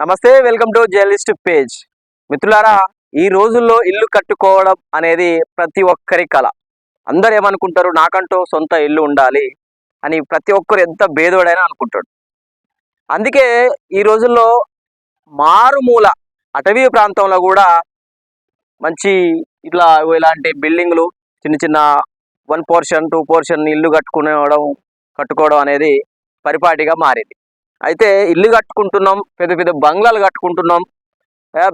నమస్తే welcome to journalist page. మిత్రులారా ఈ రోజుల్లో ఇల్లు కట్టుకోవడం అనేది ప్రతి ఒక్కరి కళ అందరు ఏమనుకుంటారు? నాకంటూ సొంత ఇల్లు ఉండాలి అని ప్రతి ఒక్కరు ఎంత భేదోడైనా అనుకుంటాడు. అందుకే ఈ రోజుల్లో మారుమూల అటవీ ప్రాంతంలో కూడా మంచి ఇట్లా ఇలాంటి బిల్డింగ్లు చిన్న చిన్న వన్ పోర్షన్ టూ పోర్షన్ ఇల్లు కట్టుకునేవడం కట్టుకోవడం అనేది పరిపాటిగా మారింది. అయితే ఇల్లు కట్టుకుంటున్నాం పెద్ద పెద్ద బంగ్లాలు కట్టుకుంటున్నాం.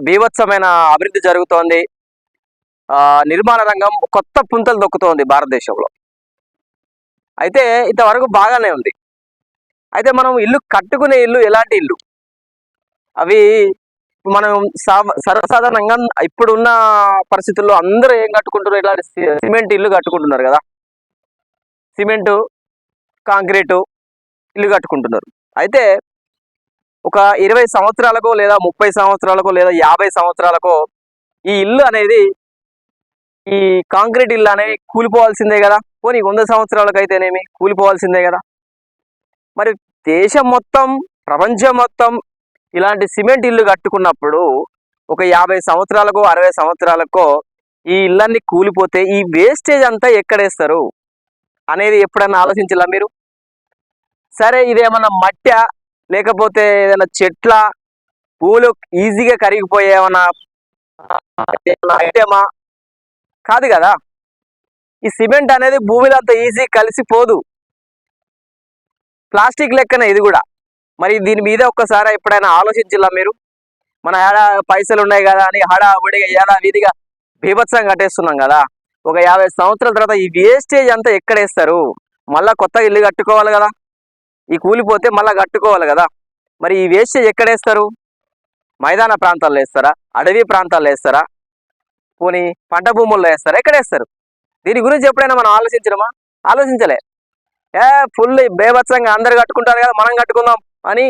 బీభత్సమైన అభివృద్ధి జరుగుతోంది. నిర్మాణ రంగం కొత్త పుంతలు దొక్కుతోంది భారతదేశంలో. అయితే ఇంతవరకు బాగానే ఉంది. అయితే మనం ఇల్లు కట్టుకునే ఇల్లు ఎలాంటి ఇల్లు? అవి మనం సా- సర్వసాధారణంగా ఇప్పుడున్న పరిస్థితుల్లో అందరూ ఏం కట్టుకుంటున్నారు? ఇలాంటి సిమెంట్ ఇల్లు కట్టుకుంటున్నారు కదా. సిమెంటు కాంక్రీటు ఇల్లు కట్టుకుంటున్నారు. అయితే ఒక ఇరవై సంవత్సరాలకో లేదా ముప్పై సంవత్సరాలకో లేదా యాభై సంవత్సరాలకో ఈ ఇల్లు అనేది ఈ కాంక్రీట్ ఇల్లు అనేది కూలిపోవాల్సిందే కదా. పోనీ వంద సంవత్సరాలకైతేనేమి కూలిపోవాల్సిందే కదా. మరి దేశం మొత్తం ప్రపంచం మొత్తం ఇలాంటి సిమెంట్ ఇల్లు కట్టుకున్నప్పుడు ఒక యాభై సంవత్సరాలకో అరవై సంవత్సరాలకో ఈ ఇళ్ళన్ని కూలిపోతే ఈ వేస్టేజ్ అంతా ఎక్కడేస్తారు అనేది ఎప్పుడైనా ఆలోచించాలా మీరు? సరే ఇదేమన్నా మట్ట లేకపోతే ఏదైనా చెట్ల పూలు ఈజీగా కరిగిపోయే ఏమన్నా ఐటమా? కాదు కదా. ఈ సిమెంట్ అనేది భూమిలో అంత ఈజీ కలిసిపోదు ప్లాస్టిక్ లెక్కన ఇది కూడా. మరి దీని మీద ఒక్కసారి ఎప్పుడైనా ఆలోచించాలా మీరు? మన ఏడా పైసలు ఉన్నాయి కదా అని హడావుడిగా ఏడా వీధిగా బీభత్సం కట్టేస్తున్నాం కదా. ఒక యాభై సంవత్సరాల తర్వాత ఈ వేస్టేజ్ అంతా ఎక్కడేస్తారు మళ్ళా కొత్త ఇల్లు కట్టుకోవాలి కదా. ఈ కూలిపోతే మళ్ళీ కట్టుకోవాలి కదా. మరి ఈ వేస్టేజ్ ఎక్కడేస్తారు? మైదాన ప్రాంతాల్లో వేస్తారా? అడవి ప్రాంతాల్లో వేస్తారా? పోనీ పంట భూముల్లో వేస్తారా? ఎక్కడేస్తారు? దీని గురించి ఎప్పుడైనా మనం ఆలోచించడమా? ఆలోచించలే. ఏ ఫుల్ బేభత్సంగా అందరు కట్టుకుంటారు కదా మనం కట్టుకుందాం అని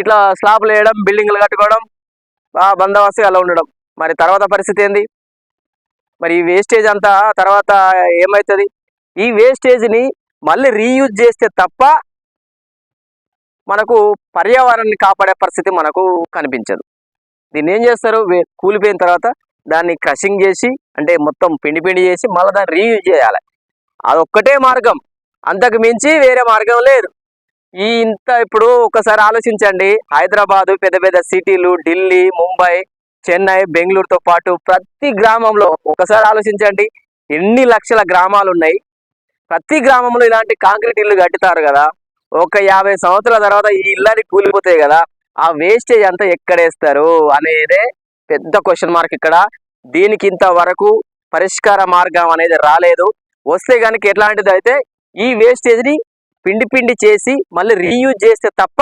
ఇట్లా స్లాబ్లు వేయడం బిల్డింగ్లు కట్టుకోవడం బందోబస్తుగా అలా ఉండడం. మరి తర్వాత పరిస్థితి ఏంది? మరి ఈ వేస్టేజ్ అంతా తర్వాత ఏమవుతుంది ఈ వేస్టేజ్ని మళ్ళీ రీయూజ్ చేస్తే తప్ప మనకు పర్యావరణాన్ని కాపాడే పరిస్థితి మనకు కనిపించదు. దీన్ని ఏం చేస్తారు? కూలిపోయిన తర్వాత దాన్ని క్రషింగ్ చేసి అంటే మొత్తం పిండి పిండి చేసి మళ్ళీ దాన్ని రీయూజ్ చేయాలి. అదొక్కటే మార్గం. అంతకు మించి వేరే మార్గం లేదు. ఈ ఇంత ఇప్పుడు ఒకసారి ఆలోచించండి. హైదరాబాదు పెద్ద పెద్ద సిటీలు ఢిల్లీ ముంబై చెన్నై బెంగళూరుతో పాటు ప్రతి గ్రామంలో ఒకసారి ఆలోచించండి. ఎన్ని లక్షల గ్రామాలు ఉన్నాయి? ప్రతి గ్రామంలో ఇలాంటి కాంక్రీట్ ఇల్లు కట్టుతారు కదా. ఒక యాభై సంవత్సరాల తర్వాత ఈ ఇళ్ళని కూలిపోతాయి కదా ఆ వేస్టేజ్ అంతా ఎక్కడేస్తారు అనేదే పెద్ద క్వశ్చన్ మార్క్ ఇక్కడ. దీనికి ఇంతవరకు పరిష్కార మార్గం అనేది రాలేదు. వస్తే కనుక ఎట్లాంటిది అయితే ఈ వేస్టేజ్ని పిండి పిండి చేసి మళ్ళీ రీయూజ్ చేస్తే తప్ప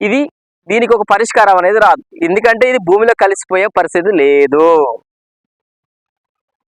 ఇది దీనికి ఒక పరిష్కారం అనేది రాదు. ఎందుకంటే ఇది భూమిలో కలిసిపోయే పరిస్థితి లేదు.